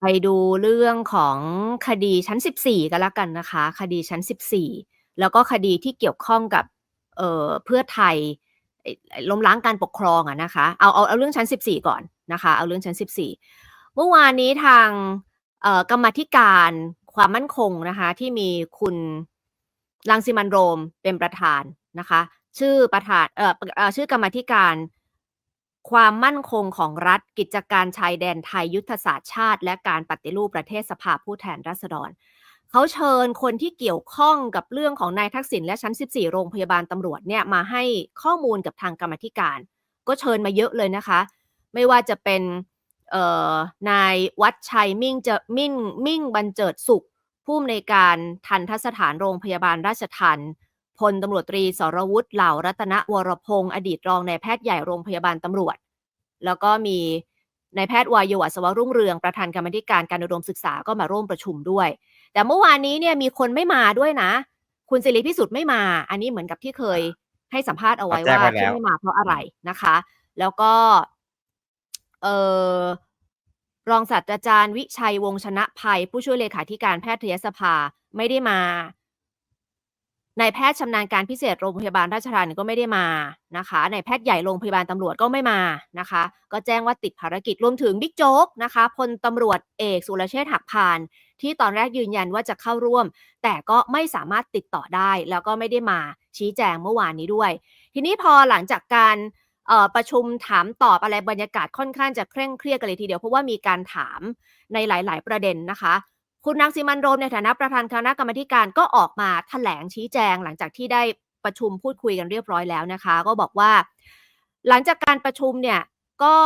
ไปดูเรื่องของคดีชั้น 14 กันแล้วกันนะคะ คดีชั้น 14 แล้วก็คดีที่เกี่ยวข้องกับเอ่อเพื่อไทยล้มล้างการปกครองอะนะคะเอาเอาเอาเรื่องชั้น 14 ก่อนนะคะเอาเรื่องชั้น 14 เมื่อวานนี้ทางเอ่อกรรมธิการความมั่นคงนะคะที่มีคุณรังสิมันโรมเป็นประธานนะคะ ชื่อประธานเอ่อชื่อกรรมาธิการ ความมั่นคงของรัฐกิจการชายแดนไทยยุทธศาสตร์ชาติ และการปฏิรูปประเทศสภาผู้แทนราษฎรเขาเชิญคนที่เกี่ยวข้องกับเรื่องของนายทักษิณและชั้น 14 โรงพยาบาลตำรวจเนี่ยมาให้ข้อมูลกับทางกรรมธิการ ก็เชิญมาเยอะเลยนะคะ ไม่ว่าจะเป็นนายวัดชัยมิ่งจะมิ่งมิ่งบรรเจิดสุข ผู้อำนวยการทันทสถานโรงพยาบาลราชทัน พลตำรวจตรีสรวุฒิเหล่ารัตนวรพงศ์อดีตรองนายแพทย์ใหญ่โรงพยาบาลตำรวจ แล้วก็มีนายแพทย์วายโยอัศวรุ่งเรืองประธานกรรมาธิการการอุดมศึกษาก็มาร่วมประชุมด้วย แต่เมื่อวานนี้เนี่ยมีคนไม่มาด้วยนะ คุณสิริพิสุทธิ์ไม่มา อันนี้เหมือนกับที่เคยให้สัมภาษณ์เอาไว้แจ้งว่าไว้แล้วที่ไม่มาเพราะอะไรนะคะ แล้วก็เอ่อรองศาสตราจารย์วิชัยวงศ์ชนะภัย ผู้ช่วยเลขาธิการแพทยสภาไม่ได้มา นายแพทย์ชำนาญการพิเศษโรงพยาบาลราชทัณฑ์ก็ไม่ได้มานะคะนายแพทย์ใหญ่โรงพยาบาลตำรวจก็ไม่มานะคะ ก็แจ้งว่าติดภารกิจรวมถึงบิ๊กโจ๊กนะคะพลตำรวจเอกสุรเชษฐ์หักพาน ที่ตอนแรกยืนยันว่าจะเข้าร่วม แต่ก็ไม่สามารถติดต่อได้ แล้วก็ไม่ได้มาชี้แจงเมื่อวานนี้ด้วย ทีนี้พอหลังจากการประชุมถามตอบอะไรบรรยากาศค่อนข้างจะเคร่งเครียดกันเลยทีเดียวเพราะว่ามีการถามในหลาย ๆ ประเด็นนะคะ คุณนางซิมันโรมในฐานะประธานคณะกรรมการก็ออกมาแถลงชี้แจง หลังจากที่ได้ประชุมพูดคุยกันเรียบร้อยแล้วนะคะ ก็บอกว่า หลังจากการประชุมเนี่ยก็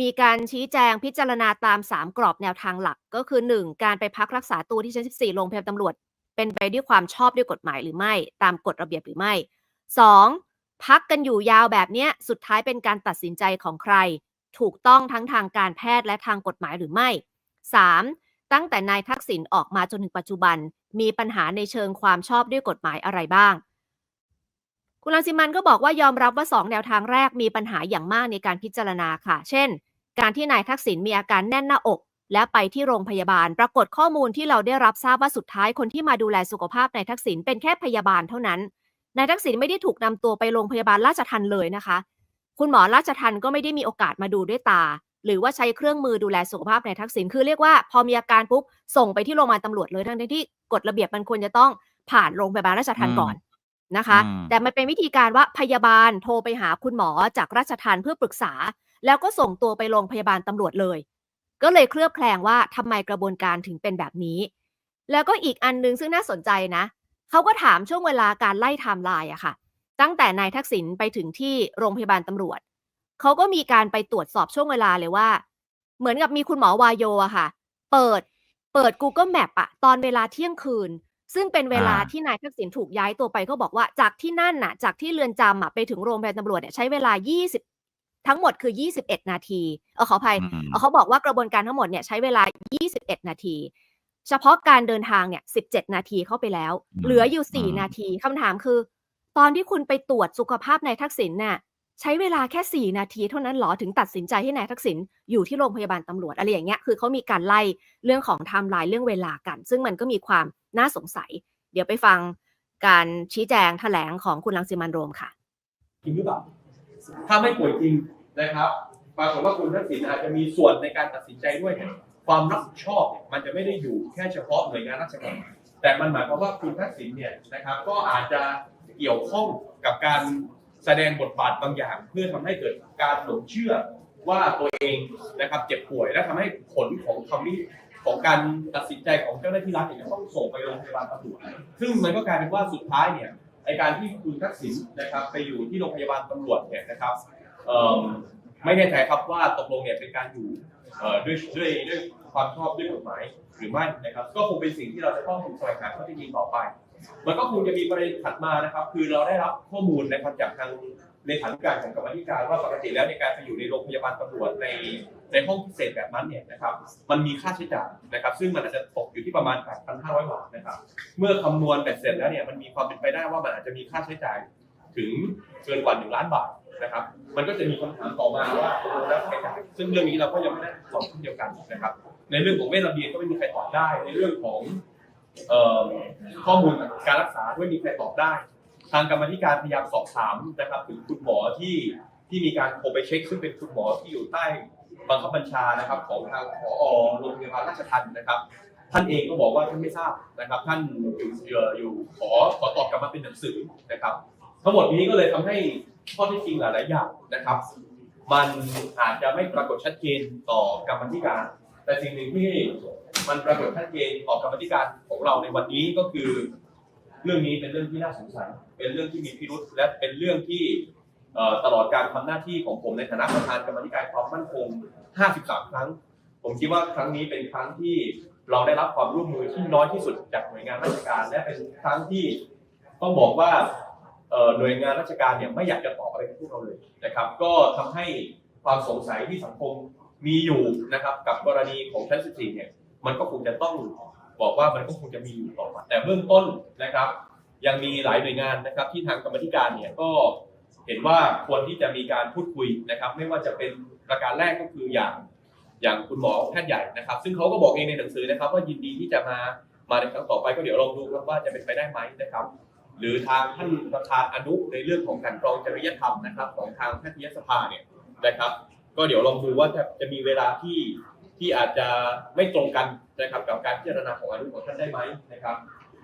มีการชี้แจงพิจารณาตาม 3 กรอบแนวทางหลัก ก็คือ 1 การไปพักรักษาตัวที่ชั้น14โรงพยาบาลตำรวจ เป็นไปด้วยความชอบด้วยกฎหมายหรือไม่ ตามกฎระเบียบหรือไม่ 2. พักกันอยู่ยาวแบบเนี้ยสุดท้ายเป็นการตัดสินใจของใคร ถูกต้องทั้งทางการแพทย์และทางกฎหมายหรือไม่ 3. ตั้งแต่นายทักษิณออกมาจนถึงปัจจุบัน มีปัญหาในเชิงความชอบด้วยกฎหมายอะไรบ้าง คุณรังสิมันก็บอกว่ายอมรับว่า 2 แนวทางแรกมีปัญหาอย่างมากในการพิจารณาค่ะ เช่น การที่นายทักษิณมีอาการแน่นหน้าอก และไปที่โรงพยาบาล ปรากฏข้อมูลที่เราได้รับทราบว่าสุดท้ายคนที่มาดูแลสุขภาพนายทักษิณเป็นแค่พยาบาลเท่านั้นนายทักษิณไม่ได้ถูกนำตัวไปโรงพยาบาลราชทันเลยนะคะ คุณหมอราชทันก็ไม่ได้มีโอกาสมาดูด้วยตา หรือว่าใช้เครื่องมือดูแลสุขภาพนายทักษิณคือเรียกว่าพอมีอาการปุ๊บส่งไปที่โรงพยาบาลตำรวจเลยทั้งที่กฎระเบียบมันควรจะต้องผ่านโรงพยาบาลราชทันก่อนนะคะอืมแต่มันเป็นวิธีการว่าพยาบาลโทรไปหาคุณหมอจากราชทันเพื่อปรึกษา แล้วก็ส่งตัวไปโรงพยาบาลตำรวจเลย ก็เลยเคลือบแคลงว่าทำไมกระบวนการถึงเป็นแบบนี้ แล้วก็อีกอันนึงซึ่งน่าสนใจนะเขาก็ถามช่วงเวลาการไล่ไทม์ไลน์อะค่ะ ตั้งแต่นายทักษิณไปถึงที่โรงพยาบาลตำรวจ เขาก็มีการไปตรวจสอบช่วงเวลาเลยว่า เหมือนกับมีคุณหมอวายโยอะค่ะ เปิดเปิด Google Map อะตอนเวลาเที่ยงคืน ซึ่งเป็นเวลาอ่าที่นายทักษิณถูกย้ายตัวไปก็บอกว่าจากที่นั่นน่ะ จากที่เรือนจำอะไปถึงโรงพยาบาลตำรวจเนี่ยใช้เวลา 20 ทั้งหมดคือ 21 นาทีเออขออภัยอืมเอ่อเขาบอกว่ากระบวนการทั้งหมดเนี่ยใช้เวลา 21 นาที เฉพาะการเดินทางเนี่ย 17 นาทีเข้าไปแล้วอืมเหลืออยู่อืม4นาทีคำถามคือ ตอนที่คุณไปตรวจสุขภาพนายทักษิณน่ะ ใช้เวลาแค่ 4 นาทีเท่านั้นหรอถึงตัดสินใจให้นายทักษิณอยู่ที่โรงพยาบาลตำรวจอะไรอย่างเงี้ยคือเขามีการไล่เรื่องของไทม์ไลน์เรื่องเวลากัน ซึ่งมันก็มีความน่าสงสัย เดี๋ยวไปฟังการชี้แจงแถลงของคุณรังสิมันโรมค่ะจริงหรือเปล่าถ้าไม่ป่วยจริงนะครับปรากฏว่าคุณทักษิณอาจจะมีส่วนในการตัดสินใจด้วยความรับผิดชอบมันจะไม่ได้อยู่แค่เฉพาะหน่วยงานราชการแต่มันหมายความว่าคุณทักษิณเนี่ยนะครับ ก็อาจจะเกี่ยวข้องกับการ แสดงบทบาทบางอย่าง เพื่อทำให้เกิดการหลงเชื่อว่าตัวเองนะครับเจ็บป่วยและทำให้ผลของคำนี้ของการตัดสินใจของเจ้าหน้าที่รัฐเนี่ยต้องส่งไปโรงพยาบาลตำรวจซึ่งมันก็กลายเป็นว่าสุดท้ายเนี่ยในการที่คุณทักษิณนะครับไปอยู่ที่โรงพยาบาลตำรวจเนี่ยนะครับไม่แน่ใจครับว่าตกลงเนี่ยเป็นการอยู่ด้วยด้วยด้วยความชอบด้วยกฎหมายหรือไม่นะครับ ก็คงเป็นสิ่งที่เราจะต้องแสวงหาข้อท็จจริงต่อไป มันก็คงจะมีประเด็นถัดมานะครับ คือเราได้รับข้อมูลนะครับจากทางในฐานการของกรรมธิการว่าปกติแล้วในการไปอยู่ในโรงพยาบาลตำรวจในในห้องพิเศษแบบนั้นเนี่ยนะครับ มันมีค่าใช้จ่ายนะครับ ซึ่งมันอาจจะตกอยู่ที่ประมาณ 8,500 บาทนะครับ เมื่อคำนวณเบ็ดเสร็จแล้วเนี่ยมันมีความเป็นไปได้ว่ามันอาจจะมีค่าใช้จ่ายถึงเกินกว่า 1 ล้านบาทนะครับ มันก็จะมีคำถามต่อมาว่าตกลงแล้วใครจ่ายซึ่งเรื่องนี้เราก็ยังไม่ได้ตอบเช่นเดียวกันนะครับ ในเรื่องของเวชระเบียนก็ไม่มีใครตอบได้ในเรื่องของ เอ่อข้อมูลการรักษาไม่มีใครตอบได้ ทางกรรมธิการพยายามสอบถามนะครับถึงคุณหมอที่ที่มีการโทรไปเช็ค ซึ่งเป็นคุณหมอที่อยู่ใต้บังคับบัญชานะครับ ของทางผอโรงพยาบาลราชทัณฑ์นะครับ ท่านเองก็บอกว่าท่านไม่ทราบนะครับ ท่านอยู่อยู่ขอขอตอบกลับมาเป็นหนังสือนะครับ ทั้งหมดนี้ก็เลยทำให้ข้อเที่จริงหลายๆอย่างนะครับ มันอาจจะไม่ปรากฏชัดเจนต่อกรรมธิการ แต่สิ่งหนึ่งที่ มันปรากฏชัดเจนต่อกรรมธิการของเราในวันนี้ก็คือ เรื่องนี้เป็นเรื่องที่น่าสงสัย เป็นเรื่องที่มีพิรุษและเป็นเรื่องที่ตลอดการทำหน้าที่ของผมในฐานะประธานกรรมธิการความมั่นคง 53 ครั้ง ผมคิดว่าครั้งนี้เป็นครั้งที่เราได้รับความร่วมมือที่น้อยที่สุดจากหน่วยงานราชการ และเป็นครั้งที่ต้องบอกว่าหน่วยงานราชการเนี่ยไม่อยากจะตอบอะไรกับพวกเราเลยนะครับ ก็ทำให้ความสงสัยที่สังคมมีอยู่นะครับกับกรณีของชั้น14เนี่ย มันก็คงจะต้องบอกว่ามันก็คงจะมีอยู่ต่อมาแต่เบื้องต้นนะครับ ยังมีหลายหน่วยงานนะครับ ที่ทางกรรมธิการเนี่ยก็เห็นว่าควรที่จะมีการพูดคุยนะครับ ไม่ว่าจะเป็นประการแรกก็คืออย่างอย่างคุณหมอแพทย์ใหญ่นะครับ ซึ่งเขาก็บอกเองในหนังสือนะครับ ว่ายินดีที่จะมามาในครั้งต่อไปก็เดี๋ยวลองดูครับว่าจะเป็นไปได้ไหมนะครับ หรือทางท่านประธานอนุในเรื่องของการกรองจริยธรรมนะครับ ของทางแพทยสภาเนี่ยนะครับ ก็เดี๋ยวลองดูว่าจะจะมีเวลาที่ ที่อาจจะไม่ตรงกันนะครับกับการพิจารณาของอนุของท่านได้ไหมนะครับ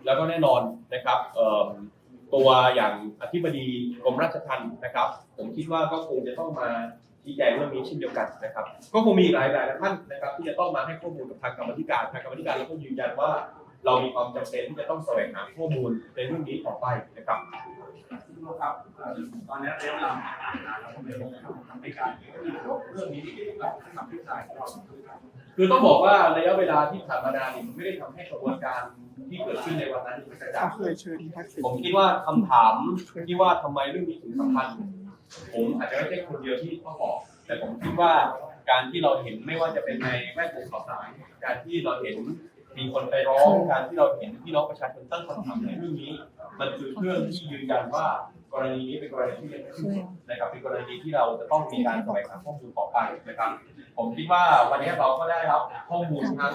แล้วก็แน่นอนนะครับตัวอย่างอธิบดีกรมราชทัณฑ์นะครับ ผมคิดว่าก็คงจะต้องมาชี้แจงเรื่องนี้เช่นเดียวกันนะครับ ก็คงมีหลายหลายท่านนะครับ ที่จะต้องมาให้ข้อมูลกับทางกรรมธิการทางกรรมธิการแล้วก็ยืนยันว่า เรามีความจำเป็นที่จะต้องแสวงหาข้อมูลในเรื่องนี้ต่อไปนะครับครับตอนนี้ระยะเวลาเราคงจะลงทำให้การเรื่องนี้และทำพิจารณาของเราคือต้องบอกว่าระยะเวลาที่ผ่านมานานเนี่ยมันไม่ได้ทำให้กระบวนการที่เกิดขึ้นในวันนั้นมันกระจ่างเคยผมคิดว่าคำถามที่ว่าทำไมเรื่องนี้ถึงสำคัญผมอาจจะไม่ใช่คนเดียวที่ต้องบอก แต่ผมคิดว่าการที่เราเห็นไม่ว่าจะเป็นในแวดวงข่าวสารการที่เราเห็น มีคนไปร้องการที่เราเห็นพี่น้องประชาชนตั้งคำถามในเรื่องนี้ มันคือเครื่องที่ยืนยันว่ากรณีนี้เป็นกรณีที่ยังไม่สิ้นสุดนะครับเป็นกรณีที่เราจะต้องมีการแสวงหาข้อมูลต่อไปนะครับ ผมคิดว่าวันนี้เราก็ได้รับข้อมูลทั้ง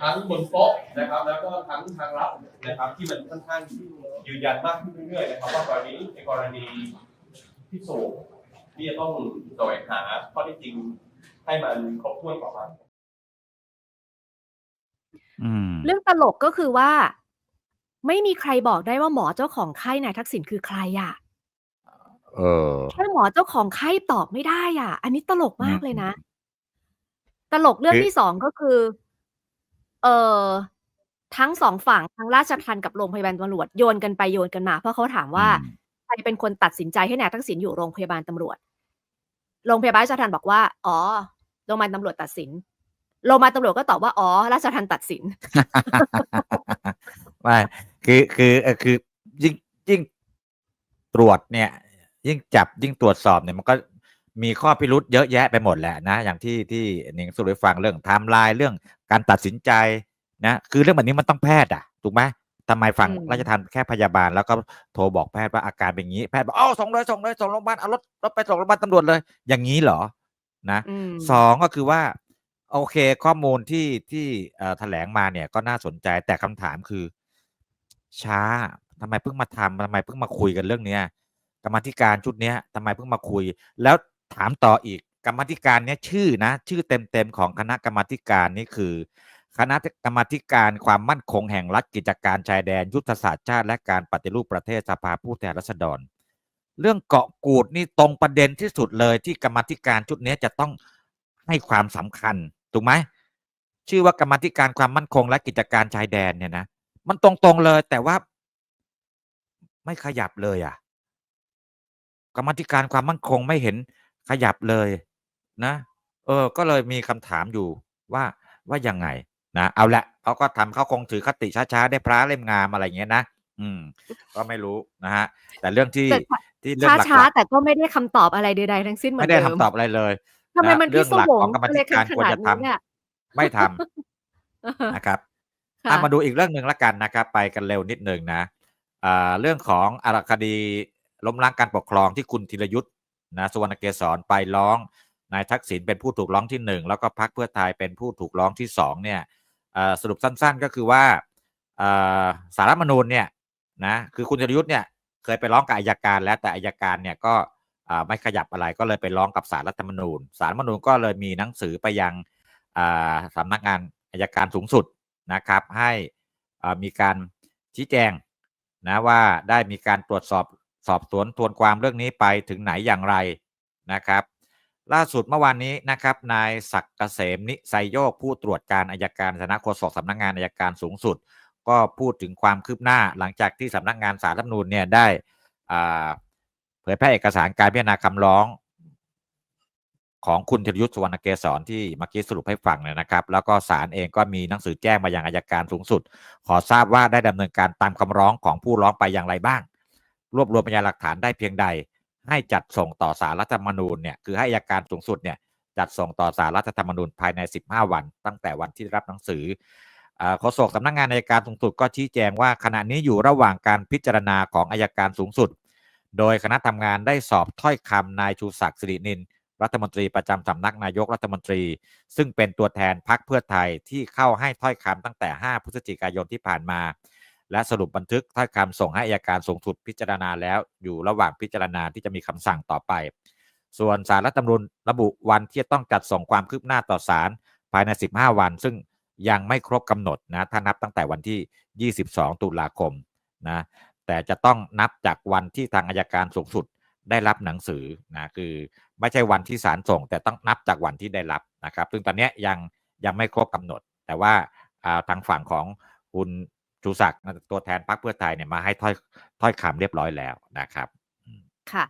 ทั้งบนโต๊ะนะครับ แล้วก็ทั้งทางลับนะครับ ที่มันค่อนข้างยืนยันมากขึ้นเรื่อยๆนะครับว่ากรณีนี้เป็นกรณีที่สูงที่จะต้องแสวงหาข้อเท็จจริงให้มันครบถ้วนต่อไปอืม เรื่องตลกก็คือว่า ไม่มีใครบอกได้ว่าหมอเจ้าของไข้นายทักษิณคือใครอะเออแค่หมอเจ้าของไข้ตอบไม่ได้อะ อันนี้ตลกมากเลยนะ ตลกเรื่องคือที่สองก็คือ เอ่อทั้งสองฝั่งทั้งราชทัณฑ์กับโรงพยาบาลตำรวจโยนกันไปโยนกันมา เพราะเขาถามว่าอืมใครเป็นคนตัดสินใจให้นายทักษิณอยู่โรงพยาบาลตำรวจ โรงพยาบาลราชทัณฑ์บอกว่า อ๋อ โรงพยาบาลตำรวจตัดสิน โรงพยาบาลตำรวจก็ตอบว่าอ๋อราชทัณฑ์ตัดสินไม่คือคือเออคือยิ่งยิ่งตรวจเนี่ย ยิ่งจับยิ่งตรวจสอบเนี่ยมันก็มีข้อพิรุษเยอะแยะไปหมดแหละนะ อย่างที่ที่หนิงสรุปให้ฟังเรื่องไทม์ไลน์เรื่องการตัดสินใจนะคือเรื่องแบบนี้มันต้องแพทย์อะถูกไหมทำไมฟังอืมราชทันแค่พยาบาลแล้วก็โทรบอกแพทย์ว่าอาการเป็นอย่างนี้แพทย์บอกอ๋อส่งเลยส่งเลยส่งโรงพยาบาลเอารถรถไปส่งโรงพยาบาลตำรวจเลย อย่างนี้เหรอนะอืมสองก็คือว่า โอเค ข้อมูลที่ที่แถลงมาเนี่ยก็น่าสนใจแต่คำถามคือ ช้าทำไมเพิ่งมาทำทำไมเพิ่งมาคุยกันเรื่องเนี้ยกรรมธิการชุดเนี้ยทำไมเพิ่งมาคุย แล้วถามต่ออีกกรรมธิการเนี้ยชื่อนะ ชื่อเต็มๆของคณะกรรมธิการนี่คือ คณะกรรมธิการความมั่นคงแห่งรัฐกิจการชายแดนยุทธศาสตร์ชาติและการปฏิรูปประเทศสภาผู้แทนราษฎร เรื่องเกาะกูดนี่ตรงประเด็นที่สุดเลยที่กรรมธิการชุดเนี้ยจะต้องให้ความสำคัญ ถูกไหมชื่อว่ากรรมาธิการความมั่นคงและกิจการชายแดนเนี่ยนะมันตรงๆเลยแต่ว่า ไม่ขยับเลยอะ กรรมาธิการความมั่นคงไม่เห็นขยับเลยนะ เออ ก็เลยมีคำถามอยู่ว่าว่ายังไงนะเอาละเขาก็ทำเขาคงถือคติช้าๆได้พระเล่มงามอะไรอย่างเงี้ยนะอืม ก็ไม่รู้นะฮะแต่เรื่องที่แต่ที่เรื่องหลักช้าๆๆแต่ก็ไม่ได้คำตอบอะไรใดๆทั้งสิ้นเหมือไม่นได้เดิคำมตอบอะไรเลย ทำไมนะมันเรื่พิองศหลักวของงกรรมาอะไรธิกัการนขควรนาดจะทำนี้เนี่ยไม่ทำนะครับค่ะอะมาดูอีกเรื่องหนึ่งละกันนะครับ ไปกันเร็วนิดหนึ่งนะอ่าเรื่องของอารคดีล้มล้างการปกครองที่คุณธีรยุทธ์นะสุวรรณเกษรไปร้องนายทักษิณเป็นผู้ถูกร้องที่หนึ่งแล้วก็พรรคเพื่อไทยเป็นผู้ถูกร้องที่สองเนี่ยเอ่อสรุปสั้นๆก็คือว่าเอ่อสารรัฐธรรมนูญเนี่ยนะคือคุณจรยุทธ์เนี่ยเคยไปร้องกับอายการแล้วแต่อายการเนี่ยก็อ่า ไม่ขยับอะไรก็เลยไปร้องกับสารรัฐธรรมนูญสารรัฐธรรมนูญก็เลยมีหนังสือไปยังอ่าสำนักงานอายการสูงสุดนะครับ ให้มีการชี้แจงนะว่าได้มีการตรวจสอบสอบสวนทวนความเรื่องนี้ไปถึงไหนอย่างไรนะครับ ล่าสุดเมื่อวานนี้นะครับนายศักดิ์เกษมนิไซโยกผู้ตรวจการอายการสำนักโฆษกสำนักงานอายการสูงสุด ก็พูดถึงความคืบหน้าหลังจากที่สำนักงานสารรัฐธรรมนูญเนี่ยได้อ่า เผยแพร่เอกสารการพิจารณาคำร้อง ของคุณธีรยุทธ์สุวรรณเกษรที่เมื่อกี้สรุปให้ฟังเนี่ยนะครับ แล้วก็ศาลเองก็มีหนังสือแจ้งมายังอายการสูงสุด ขอทราบว่าได้ดำเนินการตามคำร้องของผู้ร้องไปอย่างไรบ้าง รวบรวมพยานหลักฐานได้เพียงใด ให้จัดส่งต่อสารรัฐธรรมนูญเนี่ยคือให้อัยการสูงสุดเนี่ยจัดส่งต่อสารรัฐธรรมนูญภายใน 15 วัน ตั้งแต่วันที่รับหนังสือโฆษกสำนักงานอัยการสูงสุดก็ชี้แจงว่าขณะนี้อยู่ระหว่างการพิจารณาของอัยการสูงสุด โดยคณะทำงานได้สอบถ้อยคำนายชูศักดิ์สิรินิน รัฐมนตรีประจำสำนักนายกรัฐมนตรี ซึ่งเป็นตัวแทนพรรคเพื่อไทยที่เข้าให้ถ้อยคำตั้งแต่ 5 พฤศจิกายนที่ผ่านมา และสรุปบันทึกถ้อยคำส่งให้อัยการสูงสุดพิจารณาแล้ว อยู่ระหว่างพิจารณาที่จะมีคำสั่งต่อไป ส่วนสารรัฐธรรมนูญระบุวันที่จะต้องจัดส่งความคืบหน้าต่อศาลภายใน 15 วัน ซึ่งยังไม่ครบกำหนดนะถ้านับตั้งแต่วันที่ 22 ตุลาคมนะ แต่จะต้องนับจากวันที่ทางอายการสูงสุดได้รับหนังสือนะคือไม่ใช่วันที่ศาลส่ง แต่ต้องนับจากวันที่ได้รับนะครับ ซึ่งตอนนี้ยังยังไม่ครบกำหนด แต่ว่าอ่าทางฝั่งของคุณชูศักดิ์ตัวแทนพรรคเพื่อไทยเนี่ยมาให้ถ้อยถ้อยคำเรียบร้อยแล้วนะครับ ค่ะ